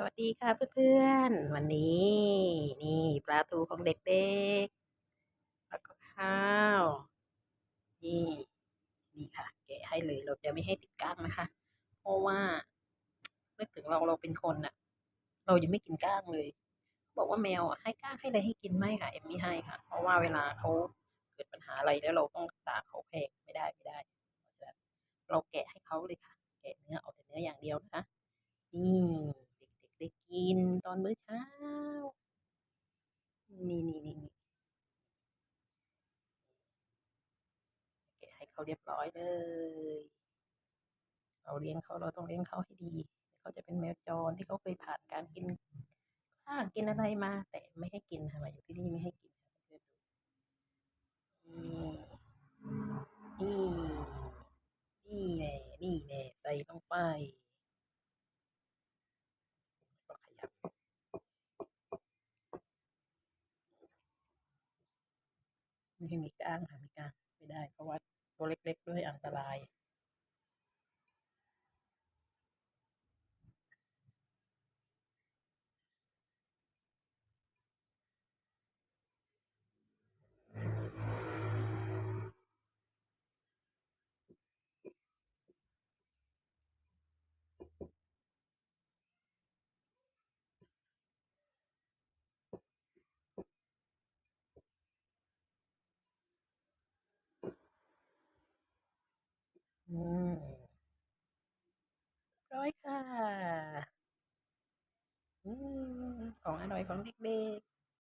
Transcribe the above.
สวัสดีค่ะเพื่อนๆ วันนี้นี่ปลาทูของเด็กๆ แล้วก็ข้าว นี่นี่ค่ะแกะให้เลยเราจะไม่ให้ติดก้างนะคะ เพราะว่านึกถึงเราเราเป็นคนน่ะเรายังไม่กินก้างเลย บอกว่าแมวอะให้ก้างให้อะไรให้กินไม่ค่ะเอ็มไม่ให้ค่ะ เพราะว่าเวลาเขาเกิดปัญหาอะไรแล้วเราต้องรักษาเขาแพงไม่ได้ไม่ได้เราแกะให้เขาเลยค่ะ แกะเนื้อเอาแต่เนื้ออย่างเดียวนะคะนี่ กินตอนมื้อเช้า นี่นี่นี่นให้เขาเรียบร้อยเลย เราเลี้ยงเขาเราต้องเลี้ยงเขาให้ดี เขาจะเป็นแมวจรที่เขาเคยผ่านการกินข้ากินอะไรมา แต่ไม่ให้กินค่ะมาอยู่ที่นี่ไม่ให้กินค่ะเพื่อนๆนี่นี่นี่แน่นี่แน่ใส่ลงไปก็ขยับ ไม่ให้มีก้างค่ะมีก้างไม่ได้ เพราะว่าตัวเล็กๆด้วยอันตราย ร้อยค่ะอืมของอร่อยของเด็กๆ